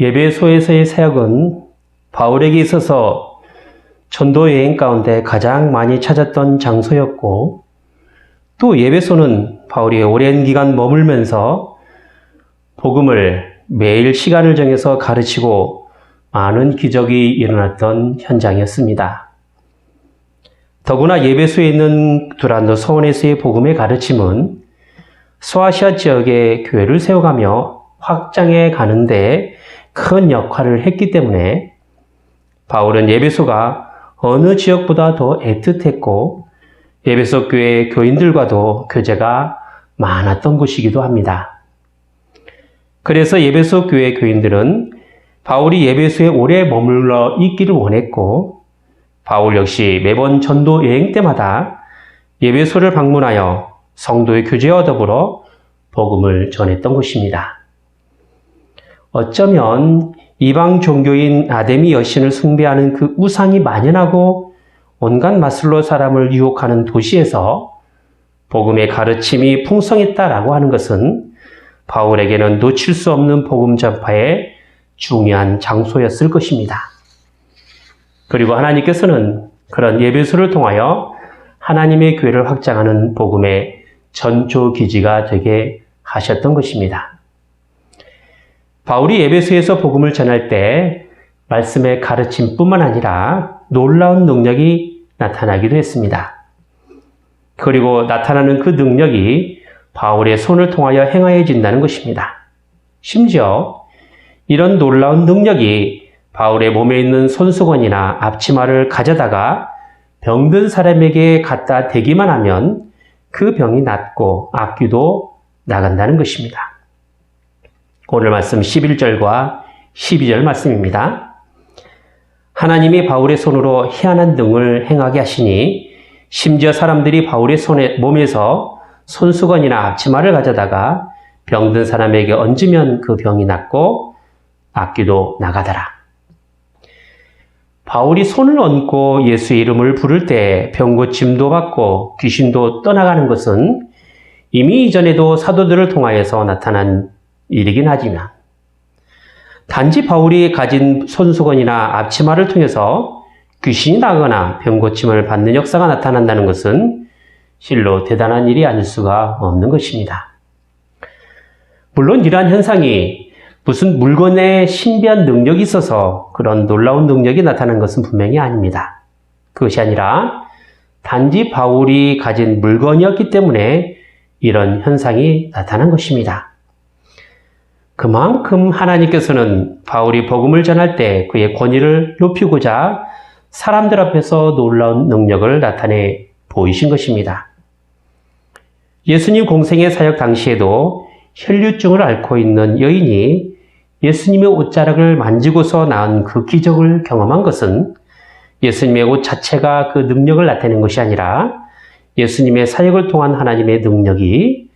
예배소에서의 사역은 바울에게 있어서 전도 여행 가운데 가장 많이 찾았던 장소였고 또 예배소는 바울이 오랜 기간 머물면서 복음을 매일 시간을 정해서 가르치고 많은 기적이 일어났던 현장이었습니다. 더구나 예배소에 있는 두란도 서원에서의 복음의 가르침은 소아시아 지역에 교회를 세워가며 확장해 가는데 큰 역할을 했기 때문에 바울은 예배소가 어느 지역보다 더 애틋했고 예배소 교회 교인들과도 교제가 많았던 곳이기도 합니다. 그래서 예배소 교회 교인들은 바울이 예배소에 오래 머물러 있기를 원했고 바울 역시 매번 전도 여행 때마다 예배소를 방문하여 성도의 교제와 더불어 복음을 전했던 것입니다. 어쩌면 이방 종교인 아데미 여신을 숭배하는 그 우상이 만연하고 온갖 마술로 사람을 유혹하는 도시에서 복음의 가르침이 풍성했다라고 하는 것은 바울에게는 놓칠 수 없는 복음 전파의 중요한 장소였을 것입니다. 그리고 하나님께서는 그런 예배소를 통하여 하나님의 교회를 확장하는 복음의 전조 기지가 되게 하셨던 것입니다. 바울이 예배소에서 복음을 전할 때 말씀의 가르침뿐만 아니라 놀라운 능력이 나타나기도 했습니다. 그리고 나타나는 그 능력이 바울의 손을 통하여 행하여진다는 것입니다. 심지어 이런 놀라운 능력이 바울의 몸에 있는 손수건이나 앞치마를 가져다가 병든 사람에게 갖다 대기만 하면 그 병이 낫고 악귀도 나간다는 것입니다. 오늘 말씀 11절과 12절 말씀입니다. 하나님이 바울의 손으로 희한한 등을 행하게 하시니 심지어 사람들이 바울의 손에 몸에서 손수건이나 앞치마를 가져다가 병든 사람에게 얹으면 그 병이 낫고 악귀도 나가더라. 바울이 손을 얹고 예수의 이름을 부를 때 병고침도 받고 귀신도 떠나가는 것은 이미 이전에도 사도들을 통하여서 나타난 일이긴 하지만 단지 바울이 가진 손수건이나 앞치마를 통해서 귀신이 나거나 병고침을 받는 역사가 나타난다는 것은 실로 대단한 일이 아닐 수가 없는 것입니다. 물론 이러한 현상이 무슨 물건에 신비한 능력이 있어서 그런 놀라운 능력이 나타난 것은 분명히 아닙니다. 그것이 아니라 단지 바울이 가진 물건이었기 때문에 이런 현상이 나타난 것입니다. 그만큼 하나님께서는 바울이 복음을 전할 때 그의 권위를 높이고자 사람들 앞에서 놀라운 능력을 나타내 보이신 것입니다. 예수님 공생의 사역 당시에도 혈류증을 앓고 있는 여인이 예수님의 옷자락을 만지고서 나은 그 기적을 경험한 것은 예수님의 옷 자체가 그 능력을 나타낸 것이 아니라 예수님의 사역을 통한 하나님의 능력이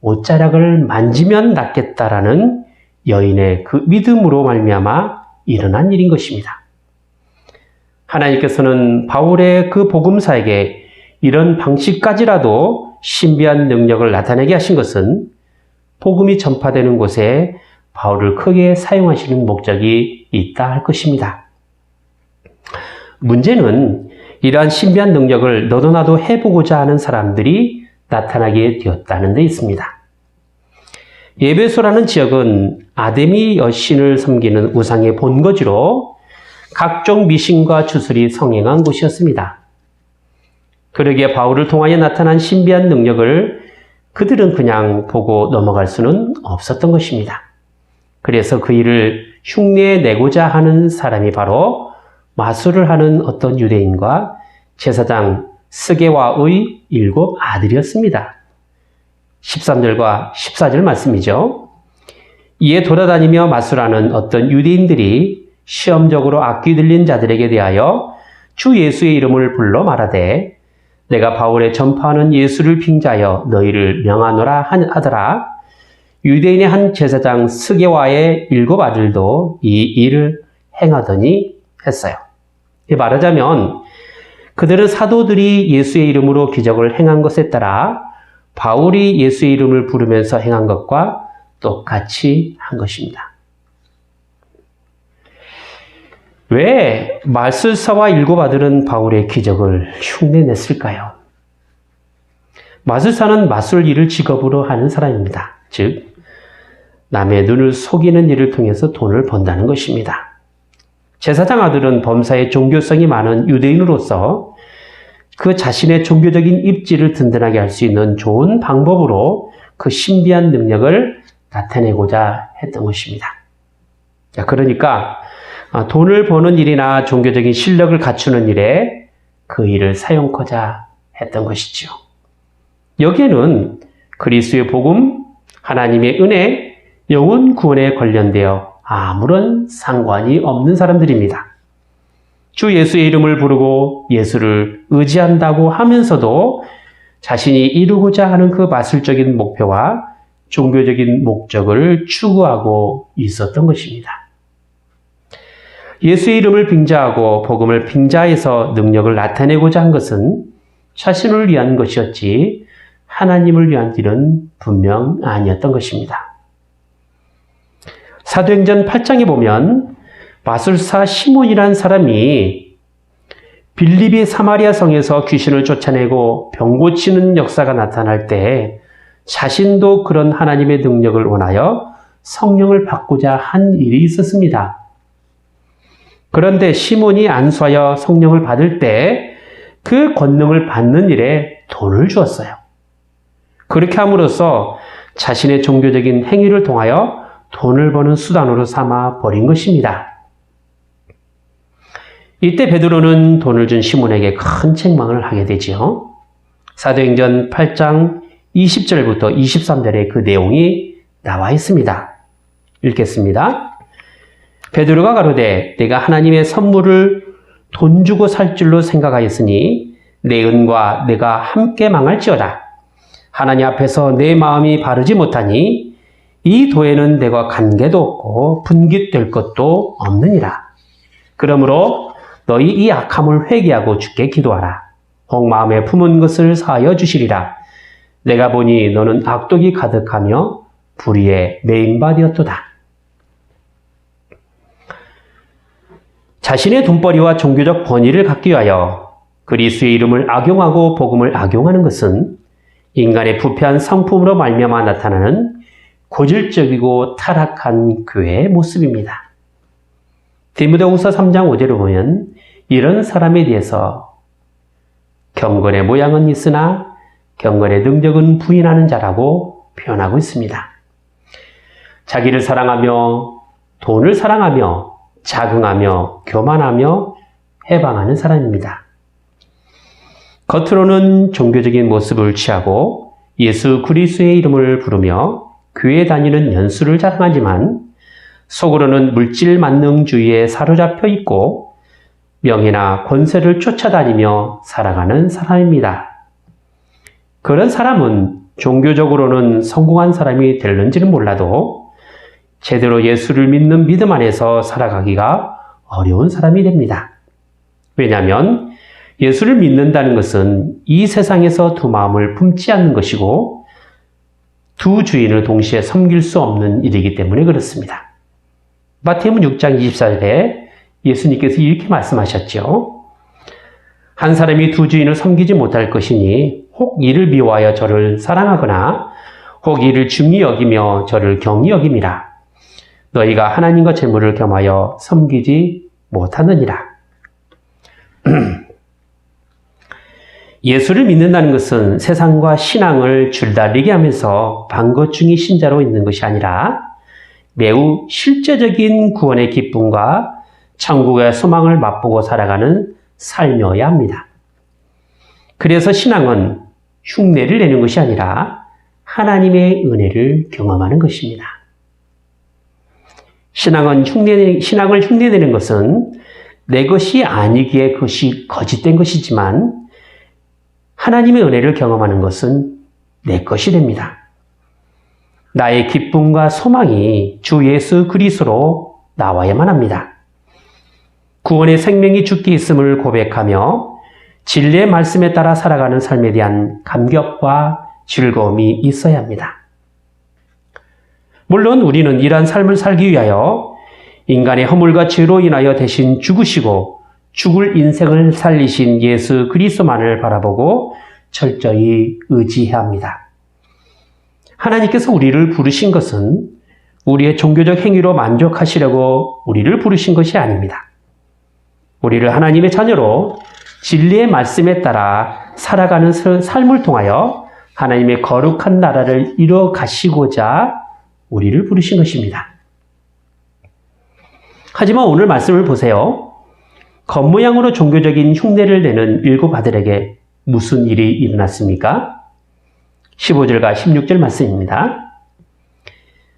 옷자락을 만지면 낫겠다라는 여인의 그 믿음으로 말미암아 일어난 일인 것입니다. 하나님께서는 바울의 그 복음사에게 이런 방식까지라도 신비한 능력을 나타내게 하신 것은 복음이 전파되는 곳에 바울을 크게 사용하시는 목적이 있다 할 것입니다. 문제는 이러한 신비한 능력을 너도 나도 해보고자 하는 사람들이 나타나게 되었다는 데 있습니다. 예배소라는 지역은 아데미 여신을 섬기는 우상의 본거지로 각종 미신과 주술이 성행한 곳이었습니다. 그러기에 바울을 통하여 나타난 신비한 능력을 그들은 그냥 보고 넘어갈 수는 없었던 것입니다. 그래서 그 일을 흉내 내고자 하는 사람이 바로 마술을 하는 어떤 유대인과 제사장 스게와의 일곱 아들이었습니다. 13절과 14절 말씀이죠. 이에 돌아다니며 마술하는 어떤 유대인들이 시험적으로 악귀 들린 자들에게 대하여 주 예수의 이름을 불러 말하되 내가 바울의 전파하는 예수를 빙자하여 너희를 명하노라 하더라. 유대인의 한 제사장 스게와의 일곱 아들도 이 일을 행하더니 했어요. 말하자면 그들은 사도들이 예수의 이름으로 기적을 행한 것에 따라 바울이 예수의 이름을 부르면서 행한 것과 똑같이 한 것입니다. 왜 마술사와 일곱 아들은 바울의 기적을 흉내냈을까요? 마술사는 마술 일을 직업으로 하는 사람입니다. 즉, 남의 눈을 속이는 일을 통해서 돈을 번다는 것입니다. 제사장 아들은 범사에 종교성이 많은 유대인으로서 그 자신의 종교적인 입지를 든든하게 할 수 있는 좋은 방법으로 그 신비한 능력을 나타내고자 했던 것입니다. 자, 그러니까 아, 돈을 버는 일이나 종교적인 실력을 갖추는 일에 그 일을 사용하고자 했던 것이죠. 여기에는 그리스의 복음, 하나님의 은혜, 영혼 구원에 관련되어 아무런 상관이 없는 사람들입니다. 주 예수의 이름을 부르고 예수를 의지한다고 하면서도 자신이 이루고자 하는 그 마술적인 목표와 종교적인 목적을 추구하고 있었던 것입니다. 예수의 이름을 빙자하고 복음을 빙자해서 능력을 나타내고자 한 것은 자신을 위한 것이었지 하나님을 위한 일은 분명 아니었던 것입니다. 사도행전 8장에 보면 마술사 시몬이란 사람이 빌립이 사마리아 성에서 귀신을 쫓아내고 병 고치는 역사가 나타날 때 자신도 그런 하나님의 능력을 원하여 성령을 받고자 한 일이 있었습니다. 그런데 시몬이 안수하여 성령을 받을 때 그 권능을 받는 일에 돈을 주었어요. 그렇게 함으로써 자신의 종교적인 행위를 통하여 돈을 버는 수단으로 삼아 버린 것입니다. 이때 베드로는 돈을 준 시몬에게 큰 책망을 하게 되지요. 사도행전 8장 20절부터 23절에 그 내용이 나와 있습니다. 읽겠습니다. 베드로가 가로되 내가 하나님의 선물을 돈 주고 살 줄로 생각하였으니 내 은과 내가 함께 망할지어다. 하나님 앞에서 내 마음이 바르지 못하니 이 도에는 내가 관계도 없고 분깃될 것도 없느니라. 그러므로 너희 이 악함을 회개하고 주께 기도하라. 혹 마음에 품은 것을 사하여 주시리라. 내가 보니 너는 악독이 가득하며 불의에 매인바되었도다. 자신의 돈벌이와 종교적 권위를 갖기 위하여 그리스의 이름을 악용하고 복음을 악용하는 것은 인간의 부패한 성품으로 말미암아 나타나는 고질적이고 타락한 교회의 모습입니다. 디모데후서 3장 5절을 보면 이런 사람에 대해서 경건의 모양은 있으나 경건의 능력은 부인하는 자라고 표현하고 있습니다. 자기를 사랑하며 돈을 사랑하며 자긍하며 교만하며 해방하는 사람입니다. 겉으로는 종교적인 모습을 취하고 예수 그리스의 이름을 부르며 교회 다니는 연수를 자랑하지만 속으로는 물질 만능주의에 사로잡혀 있고 명예나 권세를 쫓아다니며 살아가는 사람입니다. 그런 사람은 종교적으로는 성공한 사람이 될는지는 몰라도 제대로 예수를 믿는 믿음 안에서 살아가기가 어려운 사람이 됩니다. 왜냐하면 예수를 믿는다는 것은 이 세상에서 두 마음을 품지 않는 것이고 두 주인을 동시에 섬길 수 없는 일이기 때문에 그렇습니다. 마태복음 6장 24절에 예수님께서 이렇게 말씀하셨죠. 한 사람이 두 주인을 섬기지 못할 것이니 혹 이를 미워하여 저를 사랑하거나 혹 이를 중히 여기며 저를 경히 여김이라. 너희가 하나님과 재물을 겸하여 섬기지 못하느니라. 예수를 믿는다는 것은 세상과 신앙을 줄다리게 하면서 반거중이 신자로 있는 것이 아니라 매우 실제적인 구원의 기쁨과 천국의 소망을 맛보고 살아가는 삶이어야 합니다. 그래서 신앙은 흉내를 내는 것이 아니라 하나님의 은혜를 경험하는 것입니다. 신앙은 흉내, 신앙을 흉내내는 것은 내 것이 아니기에 그것이 거짓된 것이지만 하나님의 은혜를 경험하는 것은 내 것이 됩니다. 나의 기쁨과 소망이 주 예수 그리스로 나와야만 합니다. 구원의 생명이 죽게 있음을 고백하며 진리의 말씀에 따라 살아가는 삶에 대한 감격과 즐거움이 있어야 합니다. 물론 우리는 이러한 삶을 살기 위하여 인간의 허물과 죄로 인하여 대신 죽으시고 죽을 인생을 살리신 예수 그리스도만을 바라보고 철저히 의지해야 합니다. 하나님께서 우리를 부르신 것은 우리의 종교적 행위로 만족하시려고 우리를 부르신 것이 아닙니다. 우리를 하나님의 자녀로 진리의 말씀에 따라 살아가는 삶을 통하여 하나님의 거룩한 나라를 이뤄 가시고자 우리를 부르신 것입니다. 하지만 오늘 말씀을 보세요. 겉모양으로 종교적인 흉내를 내는 일곱 아들에게 무슨 일이 일어났습니까? 15절과 16절 말씀입니다.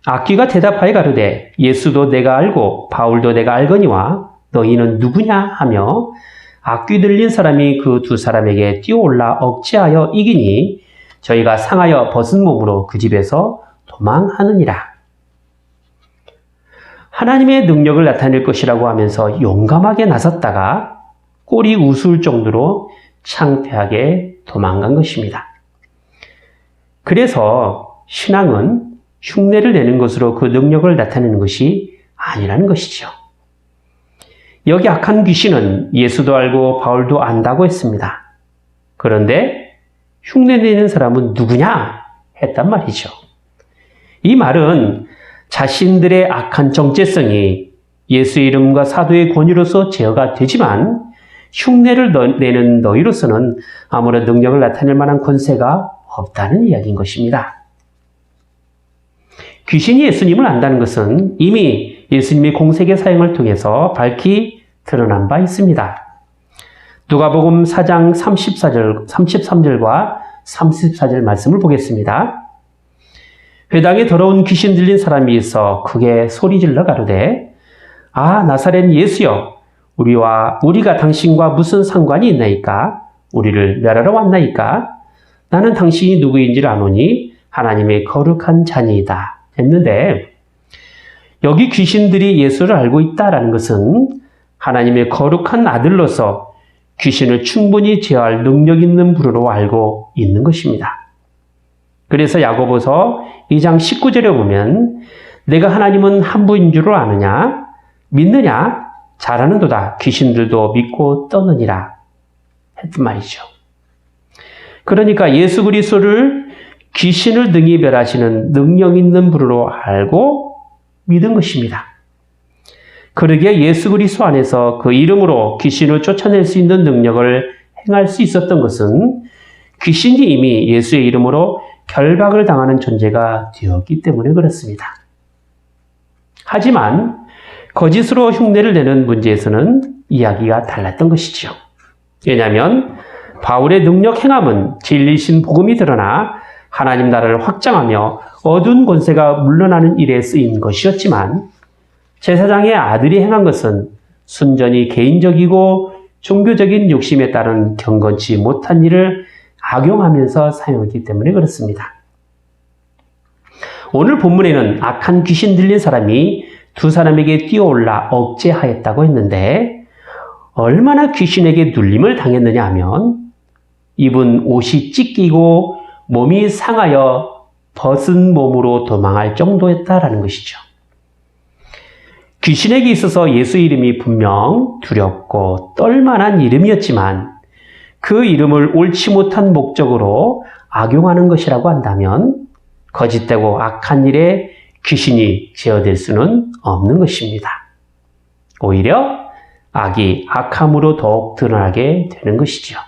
악귀가 대답하여 가로되 예수도 내가 알고 바울도 내가 알거니와 너희는 누구냐 하며 악귀 들린 사람이 그 두 사람에게 뛰어올라 억제하여 이기니 저희가 상하여 벗은 몸으로 그 집에서 도망하느니라. 하나님의 능력을 나타낼 것이라고 하면서 용감하게 나섰다가 꼴이 우스울 정도로 창피하게 도망간 것입니다. 그래서 신앙은 흉내를 내는 것으로 그 능력을 나타내는 것이 아니라는 것이죠. 여기 악한 귀신은 예수도 알고 바울도 안다고 했습니다. 그런데 흉내내는 사람은 누구냐? 했단 말이죠. 이 말은 자신들의 악한 정체성이 예수의 이름과 사도의 권위로서 제어가 되지만 흉내를 내는 너희로서는 아무런 능력을 나타낼 만한 권세가 없다는 이야기인 것입니다. 귀신이 예수님을 안다는 것은 이미 예수님의 공세계 사역을 통해서 밝히 드러난 바 있습니다. 누가복음 4장 34절, 33절과 34절 말씀을 보겠습니다. 회당에 더러운 귀신 들린 사람이 있어 크게 소리질러 가로되 아 나사렛 예수여 우리와 우리가 당신과 무슨 상관이 있나이까 우리를 멸하러 왔나이까 나는 당신이 누구인지를 아노니 하나님의 거룩한 자니이다 했는데 여기 귀신들이 예수를 알고 있다라는 것은 하나님의 거룩한 아들로서 귀신을 충분히 제어할 능력 있는 분으로 알고 있는 것입니다. 그래서 야고보서 2장 19절에 보면 내가 하나님은 한 분인 줄 아느냐 믿느냐 잘하는도다 귀신들도 믿고 떠느니라 했단 말이죠. 그러니까 예수 그리스도를 귀신을 등이 멸하시는 능력 있는 분으로 알고 믿은 것입니다. 그러기에 예수 그리스도 안에서 그 이름으로 귀신을 쫓아낼 수 있는 능력을 행할 수 있었던 것은 귀신이 이미 예수의 이름으로 결박을 당하는 존재가 되었기 때문에 그렇습니다. 하지만 거짓으로 흉내를 내는 문제에서는 이야기가 달랐던 것이죠. 왜냐하면 바울의 능력 행함은 진리신 복음이 드러나 하나님 나라를 확장하며 어두운 권세가 물러나는 일에 쓰인 것이었지만 제사장의 아들이 행한 것은 순전히 개인적이고 종교적인 욕심에 따른 경건치 못한 일을 악용하면서 사용했기 때문에 그렇습니다. 오늘 본문에는 악한 귀신 들린 사람이 두 사람에게 뛰어올라 억제하였다고 했는데 얼마나 귀신에게 눌림을 당했느냐 하면 입은 옷이 찢기고 몸이 상하여 벗은 몸으로 도망할 정도였다라는 것이죠. 귀신에게 있어서 예수 이름이 분명 두렵고 떨만한 이름이었지만 그 이름을 옳지 못한 목적으로 악용하는 것이라고 한다면 거짓되고 악한 일에 귀신이 제어될 수는 없는 것입니다. 오히려 악이 악함으로 더욱 드러나게 되는 것이죠.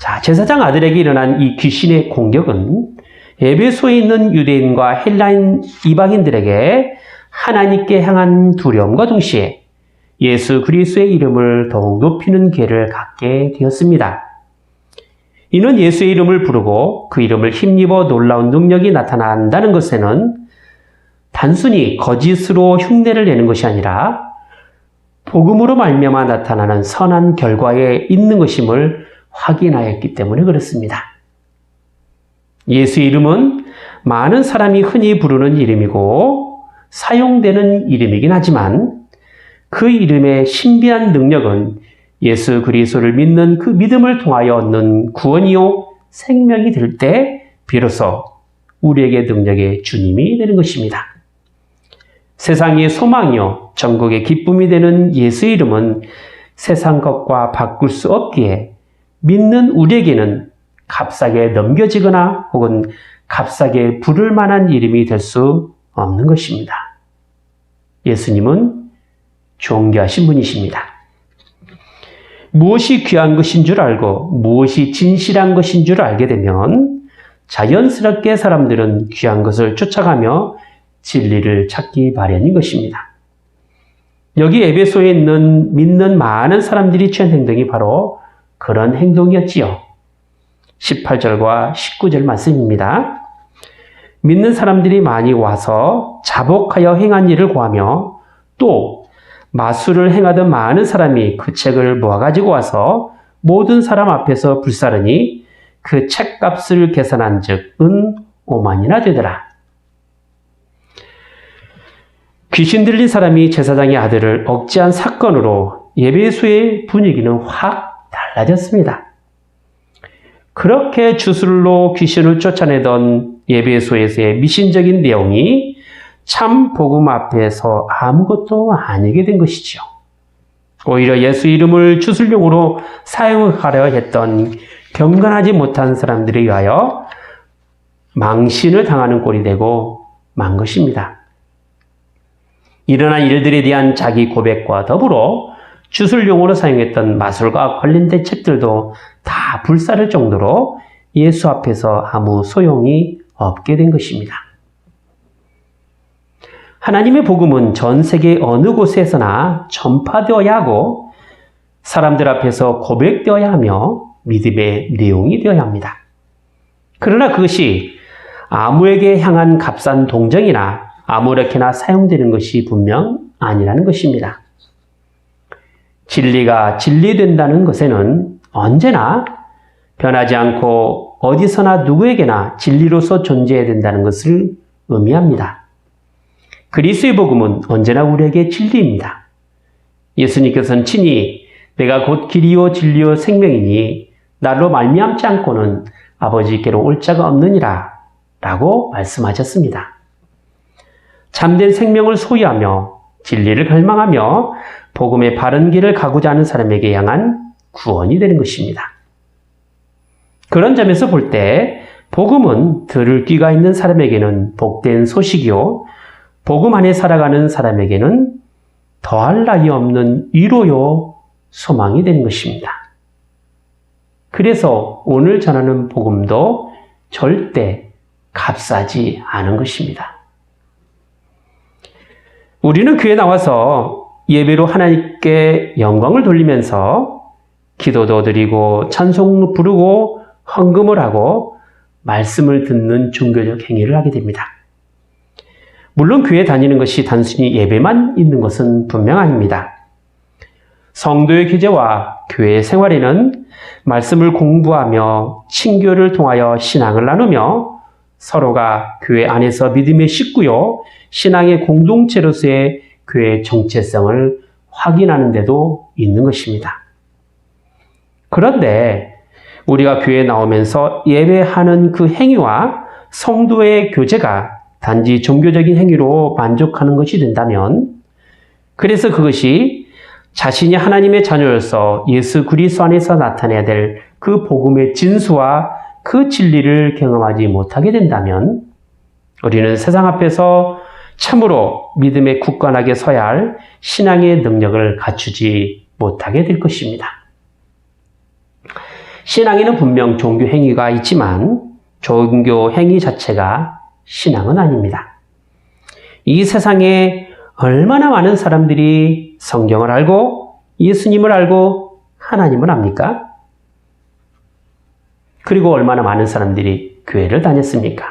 자, 제사장 아들에게 일어난 이 귀신의 공격은 에베소에 있는 유대인과 헬라인 이방인들에게 하나님께 향한 두려움과 동시에 예수 그리스도의 이름을 더욱 높이는 기회를 갖게 되었습니다. 이는 예수의 이름을 부르고 그 이름을 힘입어 놀라운 능력이 나타난다는 것에는 단순히 거짓으로 흉내를 내는 것이 아니라 복음으로 말미암아 나타나는 선한 결과에 있는 것임을 확인하였기 때문에 그렇습니다. 예수의 이름은 많은 사람이 흔히 부르는 이름이고 사용되는 이름이긴 하지만 그 이름의 신비한 능력은 예수 그리스도를 믿는 그 믿음을 통하여 얻는 구원이요 생명이 될 때 비로소 우리에게 능력의 주님이 되는 것입니다. 세상의 소망이요 전국의 기쁨이 되는 예수 이름은 세상 것과 바꿀 수 없기에 믿는 우리에게는 값싸게 넘겨지거나 혹은 값싸게 부를 만한 이름이 될 수 없는 것입니다. 예수님은 존귀하신 분이십니다. 무엇이 귀한 것인 줄 알고 무엇이 진실한 것인 줄 알게 되면 자연스럽게 사람들은 귀한 것을 쫓아가며 진리를 찾기 마련인 것입니다. 여기 에베소에 있는 믿는 많은 사람들이 취한 행동이 바로 그런 행동이었지요. 18절과 19절 말씀입니다. 믿는 사람들이 많이 와서 자복하여 행한 일을 구하며 또 마술을 행하던 많은 사람이 그 책을 모아가지고 와서 모든 사람 앞에서 불사르니 그 책값을 계산한 즉은 5만이나 되더라. 귀신 들린 사람이 제사장의 아들을 억제한 사건으로 예배소의 분위기는 확 달라졌습니다. 그렇게 주술로 귀신을 쫓아내던 예배소에서의 미신적인 내용이 참 복음 앞에서 아무것도 아니게 된 것이지요. 오히려 예수 이름을 주술용으로 사용하려 했던 경건하지 못한 사람들에 의하여 망신을 당하는 꼴이 되고 만 것입니다. 일어난 일들에 대한 자기 고백과 더불어 주술용으로 사용했던 마술과 관련된 책들도 다 불사를 정도로 예수 앞에서 아무 소용이 없게 된 것입니다. 하나님의 복음은 전 세계 어느 곳에서나 전파되어야 하고 사람들 앞에서 고백되어야 하며 믿음의 내용이 되어야 합니다. 그러나 그것이 아무에게 향한 값싼 동정이나 아무렇게나 사용되는 것이 분명 아니라는 것입니다. 진리가 진리된다는 것에는 언제나 변하지 않고 어디서나 누구에게나 진리로서 존재해야 된다는 것을 의미합니다. 그리스의 복음은 언제나 우리에게 진리입니다. 예수님께서는 친히 내가 곧 길이요 진리요 생명이니 나로 말미암지 않고는 아버지께로 올 자가 없느니라 라고 말씀하셨습니다. 참된 생명을 소유하며 진리를 갈망하며 복음의 바른 길을 가고자 하는 사람에게 향한 구원이 되는 것입니다. 그런 점에서 볼 때 복음은 들을 귀가 있는 사람에게는 복된 소식이요 복음 안에 살아가는 사람에게는 더할 나위 없는 위로요 소망이 되는 것입니다. 그래서 오늘 전하는 복음도 절대 값싸지 않은 것입니다. 우리는 교회 나와서 예배로 하나님께 영광을 돌리면서 기도도 드리고 찬송 부르고 헌금을 하고 말씀을 듣는 종교적 행위를 하게 됩니다. 물론 교회 다니는 것이 단순히 예배만 있는 것은 분명 아닙니다. 성도의 교제와 교회 생활에는 말씀을 공부하며 친교를 통하여 신앙을 나누며 서로가 교회 안에서 믿음의 식구요 신앙의 공동체로서의 교회의 정체성을 확인하는 데도 있는 것입니다. 그런데 우리가 교회에 나오면서 예배하는 그 행위와 성도의 교제가 단지 종교적인 행위로 만족하는 것이 된다면 그래서 그것이 자신이 하나님의 자녀로서 예수 그리스도 안에서 나타내야 될 그 복음의 진수와 그 진리를 경험하지 못하게 된다면 우리는 세상 앞에서 참으로 믿음에 굳건하게 서야 할 신앙의 능력을 갖추지 못하게 될 것입니다. 신앙에는 분명 종교 행위가 있지만 종교 행위 자체가 신앙은 아닙니다. 이 세상에 얼마나 많은 사람들이 성경을 알고 예수님을 알고 하나님을 압니까? 그리고 얼마나 많은 사람들이 교회를 다녔습니까?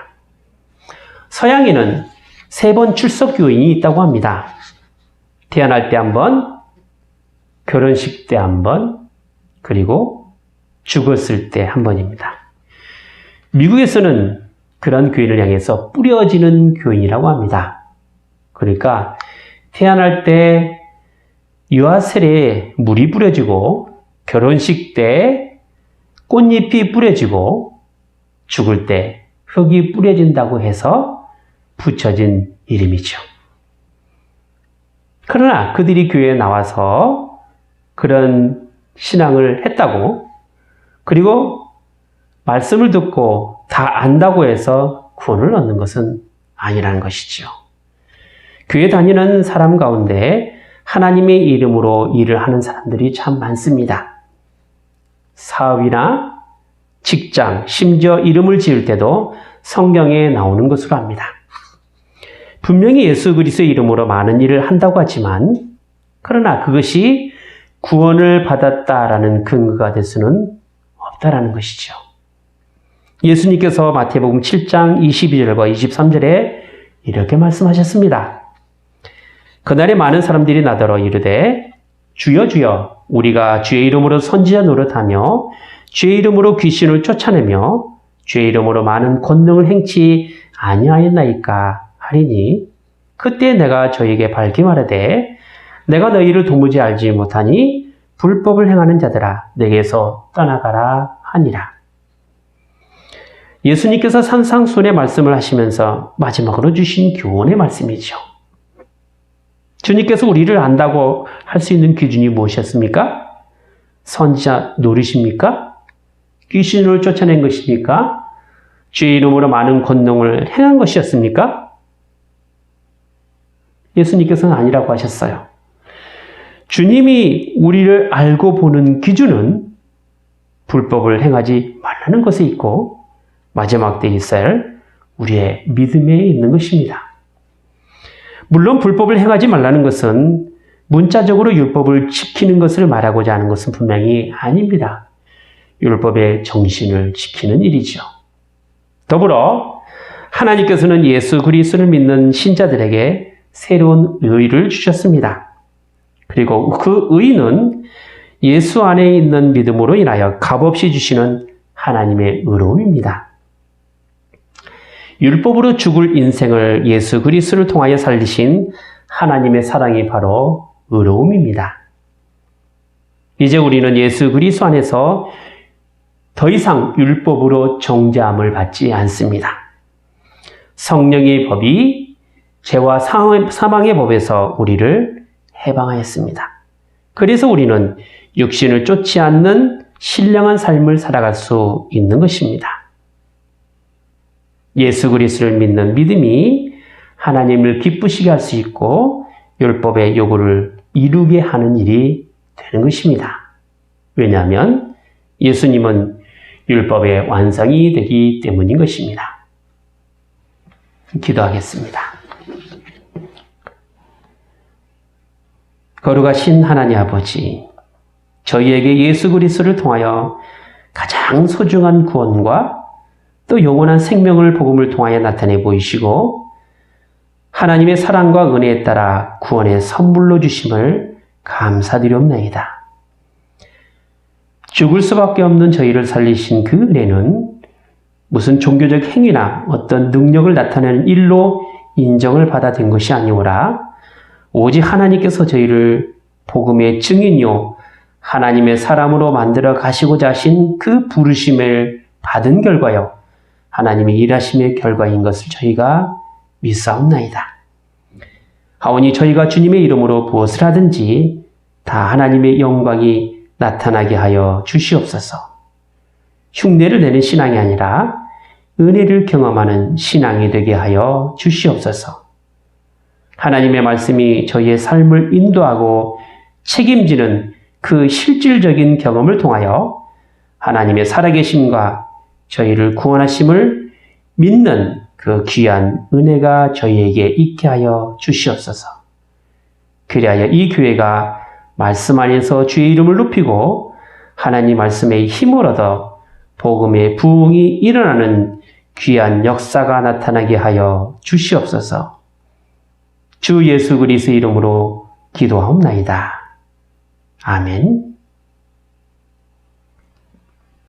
서양에는 세 번 출석 교인이 있다고 합니다. 태어날 때 한 번, 결혼식 때 한 번, 그리고 죽었을 때 한 번입니다. 미국에서는 그런 교인을 향해서 뿌려지는 교인이라고 합니다. 그러니까 태어날 때 유아셀에 물이 뿌려지고 결혼식 때 꽃잎이 뿌려지고 죽을 때 흙이 뿌려진다고 해서 붙여진 이름이죠. 그러나 그들이 교회에 나와서 그런 신앙을 했다고 그리고 말씀을 듣고 다 안다고 해서 구원을 얻는 것은 아니라는 것이죠. 교회 다니는 사람 가운데 하나님의 이름으로 일을 하는 사람들이 참 많습니다. 사업이나 직장, 심지어 이름을 지을 때도 성경에 나오는 것으로 합니다. 분명히 예수 그리스도의 이름으로 많은 일을 한다고 하지만 그러나 그것이 구원을 받았다라는 근거가 될 수는 없다라는 것이죠. 예수님께서 마태복음 7장 22절과 23절에 이렇게 말씀하셨습니다. 그날에 많은 사람들이 나더러 이르되 주여 주여 우리가 주의 이름으로 선지자 노릇하며 주의 이름으로 귀신을 쫓아내며 주의 이름으로 많은 권능을 행치 아니하였나이까 하리니 그때 내가 저에게 밝게 말하되 내가 너희를 도무지 알지 못하니 불법을 행하는 자들아 내게서 떠나가라 하니라. 예수님께서 산상순의 말씀을 하시면서 마지막으로 주신 교훈의 말씀이죠. 주님께서 우리를 안다고 할 수 있는 기준이 무엇이었습니까? 선지자 노리십니까? 귀신을 쫓아낸 것입니까? 주의 이름으로 많은 권능을 행한 것이었습니까? 예수님께서는 아니라고 하셨어요. 주님이 우리를 알고 보는 기준은 불법을 행하지 말라는 것에 있고 마지막 때 있어야 할 우리의 믿음에 있는 것입니다. 물론 불법을 행하지 말라는 것은 문자적으로 율법을 지키는 것을 말하고자 하는 것은 분명히 아닙니다. 율법의 정신을 지키는 일이죠. 더불어 하나님께서는 예수 그리스도를 믿는 신자들에게 새로운 의를 주셨습니다. 그리고 그 의는 예수 안에 있는 믿음으로 인하여 값없이 주시는 하나님의 의로움입니다. 율법으로 죽을 인생을 예수 그리스도를 통하여 살리신 하나님의 사랑이 바로 의로움입니다. 이제 우리는 예수 그리스도 안에서 더 이상 율법으로 정죄함을 받지 않습니다. 성령의 법이 죄와 사망의 법에서 우리를 해방하였습니다. 그래서 우리는 육신을 쫓지 않는 신령한 삶을 살아갈 수 있는 것입니다. 예수 그리스도를 믿는 믿음이 하나님을 기쁘시게 할 수 있고 율법의 요구를 이루게 하는 일이 되는 것입니다. 왜냐하면 예수님은 율법의 완성이 되기 때문인 것입니다. 기도하겠습니다. 거룩하신 하나님 아버지, 저희에게 예수 그리스도를 통하여 가장 소중한 구원과 또 영원한 생명을 복음을 통하여 나타내 보이시고 하나님의 사랑과 은혜에 따라 구원의 선물로 주심을 감사드리옵나이다. 죽을 수밖에 없는 저희를 살리신 그 은혜는 무슨 종교적 행위나 어떤 능력을 나타내는 일로 인정을 받아 된 것이 아니오라 오직 하나님께서 저희를 복음의 증인이요 하나님의 사람으로 만들어 가시고자 하신 그 부르심을 받은 결과요 하나님의 일하심의 결과인 것을 저희가 믿사옵나이다. 하오니 저희가 주님의 이름으로 무엇을 하든지 다 하나님의 영광이 나타나게 하여 주시옵소서. 흉내를 내는 신앙이 아니라 은혜를 경험하는 신앙이 되게 하여 주시옵소서. 하나님의 말씀이 저희의 삶을 인도하고 책임지는 그 실질적인 경험을 통하여 하나님의 살아계심과 저희를 구원하심을 믿는 그 귀한 은혜가 저희에게 있게 하여 주시옵소서. 그리하여 이 교회가 말씀 안에서 주의 이름을 높이고 하나님 말씀의 힘을 얻어 복음의 부흥이 일어나는 귀한 역사가 나타나게 하여 주시옵소서. 주 예수 그리스도 이름으로 기도하옵나이다. 아멘.